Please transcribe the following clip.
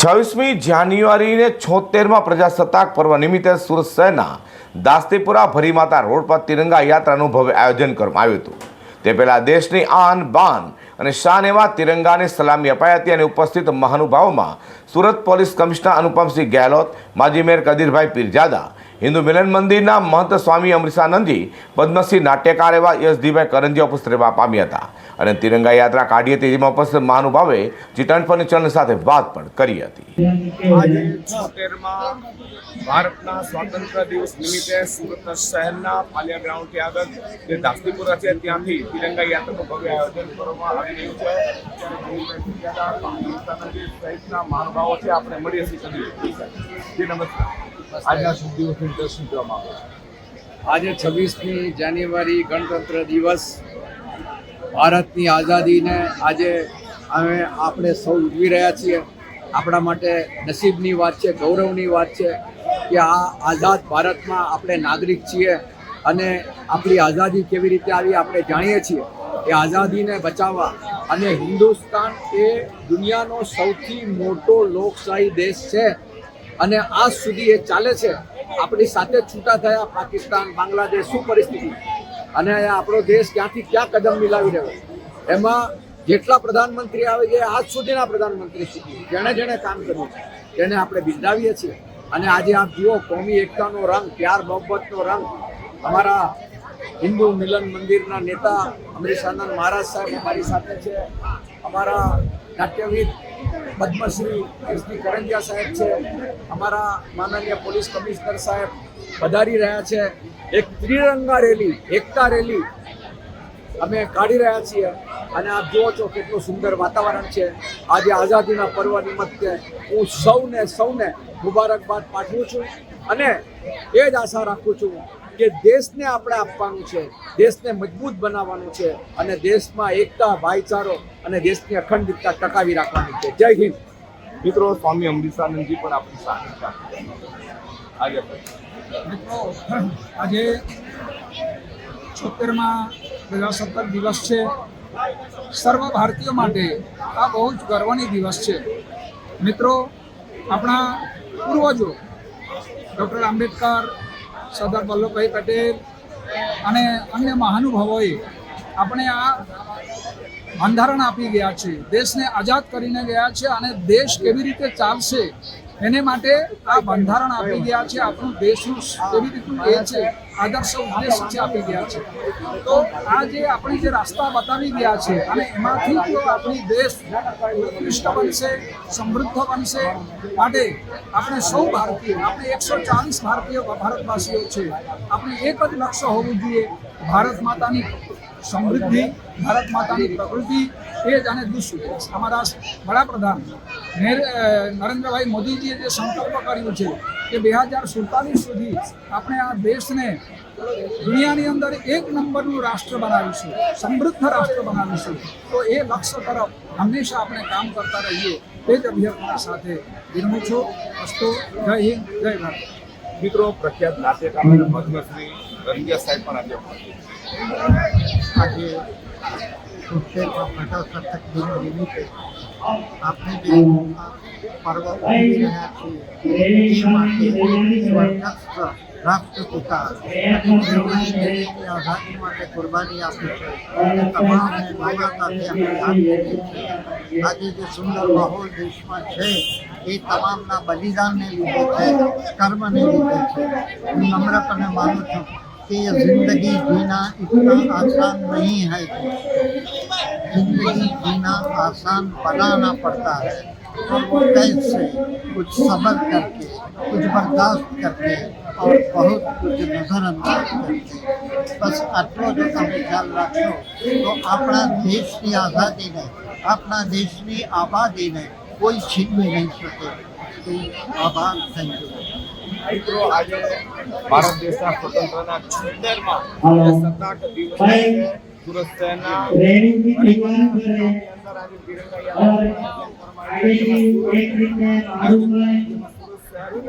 છવ્વીસમી જાન્યુઆરીને છોતેરમાં પ્રજાસત્તાક પર્વ નિમિત્તે સુરત શહેરના દાસ્તીપુરા ભરીમાતા રોડ પર તિરંગા યાત્રાનું ભવ્ય આયોજન કરવામાં આવ્યું હતું. તે પહેલાં દેશની આન બાન અને શાન એવા તિરંગાને સલામી અપાઈ હતી અને ઉપસ્થિત મહાનુભાવોમાં સુરત પોલીસ કમિશનર અનુપમસિંહ ગેહલોત, માજી મેયર કદીરભાઈ પીરજાદા હિન્દુ મિલન મંદિરના મહંત સ્વામી અમરીસાનંદજી પદ્મશ્રી નાટ્યકાર એવા યશદીભાઈ કરંજીયા ઉપસ્થિત રહેવા પામ્યા હતા અને તિરંગા યાત્રા કાઢી હતી જેમાં ઉપસ્થિત મહાનુભાવે ચિત્રણ ફર્નિચર સાથે વાત પણ કરી હતી. ભારતના સ્વાતંત્ર્ય દિવસ નિમિત્તે સુરત શહેરના પાલિયા ગ્રાઉન્ડથી આગળ જે દાસ્તીપુરા છે, ત્યાંથી તિરંગા યાત્રાનું ભવ્ય આયોજન કરવામાં આવી રહ્યું છે. સહિતના મહાનુભાવો છે, આપણે મળીએ છીએ. નમસ્કાર. આજના શુભ દિવસની દર્શન કરવા માંગુ છું? આજે છવ્વીસમી જાન્યુઆરી ગણતંત્ર દિવસ. ભારતની આઝાદીને આજે અમે આપણે સૌ ઉજવી રહ્યા છીએ. આપણા માટે નસીબની વાત છે ગૌરવની વાત છે કે આ આઝાદ ભારતમાં આપણે નાગરિક છીએ અને આપણી આઝાદી કેવી રીતે આવી આપણે જાણીએ છીએ. એ આઝાદીને બચાવવા અને હિન્દુસ્તાન એ દુનિયાનો સૌથી મોટો લોકશાહી દેશ છે. અને આજ સુધી એ ચાલે છે, આપણી સાથે છૂટા થયા પાકિસ્તાન, બાંગ્લાદેશ, શું પરિસ્થિતિ? અને આપણો દેશ ક્યાંથી ક્યાં કદમ મિલાવી રહ્યો એમાં જેટલા પ્રધાનમંત્રી આવે છે, આજ સુધીના પ્રધાનમંત્રી સુધી જેણે જેણે કામ કર્યું છે, તેને આપણે બિરદાવીએ છીએ. અને આજે આપ જુઓ, કોમી એકતાનો રંગ, પ્યાર મોહબ્બતનો રંગ, અમારા હિન્દુ મિલન મંદિરના નેતા અમરીશાનંદ મહારાજ સાહેબ અમારી સાથે છે. અમારા નાટ્યવિદ પદ્મશ્રી એસ ડી કરંજિયા સાહેબ છે, અમારા માનનીય પોલીસ કમિશનર સાહેબ પધારી રહ્યા છે. એક ત્રિરંગા રેલી, એકતા રેલી અમે કાઢી રહ્યા છીએ અને આપ જુઓ છો કેટલું સુંદર વાતાવરણ છે. આજે આઝાદીના પર્વ નિમિત્તે હું સૌને સૌને મુબારકબાદ પાઠવું છું અને એ જ આશા રાખું છું કે દેશને આપણે આપવાનું છે દેશને મજબૂત બનાવવાનું છે અને દેશમાં એકતા ભાઈચારો અને દેશની અખંડિતતા ટકાવી રાખવાની છે. જય હિન્દ. મિત્રો સ્વામી અમૃતાનંદજી પણ આપણી સાથે છે. આજે મિત્રો આજે છોતેરમાં પ્રજાસત્તાક દિવસ છે. સર્વ ભારતીયો માટે આ બહુ જ ગર્વની દિવસ છે. મિત્રો આપણા પૂર્વજો ડૉક્ટર આંબેડકર સરદાર વલ્લભભાઈ પટેલ અને અન્ય મહાનુભાવોએ આપણે આ બંધારણ આપી ગયા છે. દેશને આઝાદ કરીને ગયા છે અને દેશ કેવી રીતે ચાલશે એને માટે આ બંધારણ આપી ગયા છે. આપણું દેશનું કેવી રીતનું એ છે, આદર્શ ઉદ્દેશ છે આપી ગયા છે. તો આ જે આપણી જે રાસ્તા બતાવી ગયા છે અને એમાંથી જો આપણી દેશ ઉત્કૃષ્ટ બનશે, સમૃદ્ધ બનશે. માટે આપણે સૌ ભારતીય, આપણે એકસો ચાલીસ ભારતીય ભારતવાસીઓ છે. આપણે એક જ લક્ષ્ય હોવું જોઈએ, ભારત માતાની સમૃદ્ધિ, ભારત માતાની પ્રકૃતિ, એ જ અને દુઃખ અમારા વડાપ્રધાન નરેન્દ્રભાઈ મોદીજીએ જે સંકલ્પ કર્યો છે કે બે હજાર સુડતાલીસ સુધી આપણે આ દેશને દુનિયાની અંદર એક નંબરનું રાષ્ટ્ર બનાવીશું, સમૃદ્ધ રાષ્ટ્ર બનાવીશું, તો એ લક્ષ્ય તરફ હંમેશા આપણે કામ કરતા રહીએ. તે જ અભ્યર્થના સાથે વિરમું છું. અસ્તુ. જય હિન્દ, જય ભારત. મિત્રો, પ્રખ્યાત નાટ્યકાર અને પદ્મશ્રી રંગિયા સાહેબ પણ આજે આજે નિમિત્તે આપણે જે પર્વ ઉજવી રહ્યા છીએ એ માટે કુરબાની આપી છે. તમામને કરીએ છીએ આજે જે સુંદર માહોલ દેશમાં છે એ તમામના બલિદાનને લીધે છે કર્મને લીધે છે હું નમ્રપણે માનું છું कि ये जिंदगी जीना इतना आसान नहीं है जिंदगी जीना आसान बनाना पड़ता है और वो कैसे कुछ सब्र करके कुछ बर्दाश्त करके और बहुत कुछ नज़रअंदाज करके बस આટલો જો તમે ખ્યાલ રાખશો તો આપણા દેશની આઝાદીને આપણા દેશની આબાદીને કોઈ છીનવી નહીં શકે. તો આભાર થેન્ક યુ મિત્રો આજે ભારત દેશના સ્વતંત્રના છોતેરમાં સત્તા દિવસ સુરત શહેરના અંદર આજે તિરંગા યાત્રા સાહેબના મહાનુભાવો અને હજારો